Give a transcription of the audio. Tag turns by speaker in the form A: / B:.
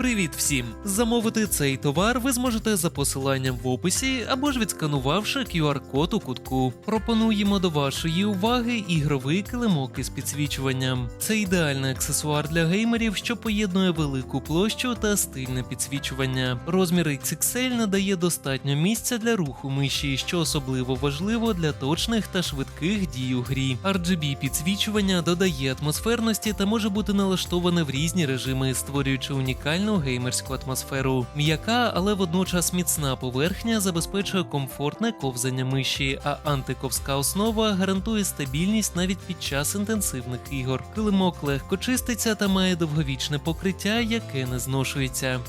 A: Привіт всім! Замовити цей товар ви зможете за посиланням в описі або ж відсканувавши QR-код у кутку. Пропонуємо до вашої уваги ігровий килимок із підсвічуванням. Це ідеальний аксесуар для геймерів, що поєднує велику площу та стильне підсвічування. Розмір XXL надає достатньо місця для руху миші, що особливо важливо для точних та швидких дій у грі. RGB підсвічування додає атмосферності та може бути налаштоване в різні режими, створюючи унікальну геймерську атмосферу. М'яка, але водночас міцна поверхня забезпечує комфортне ковзання миші, а антиковська основа гарантує стабільність навіть під час інтенсивних ігор. Килимок легко чиститься та має довговічне покриття, яке не зношується.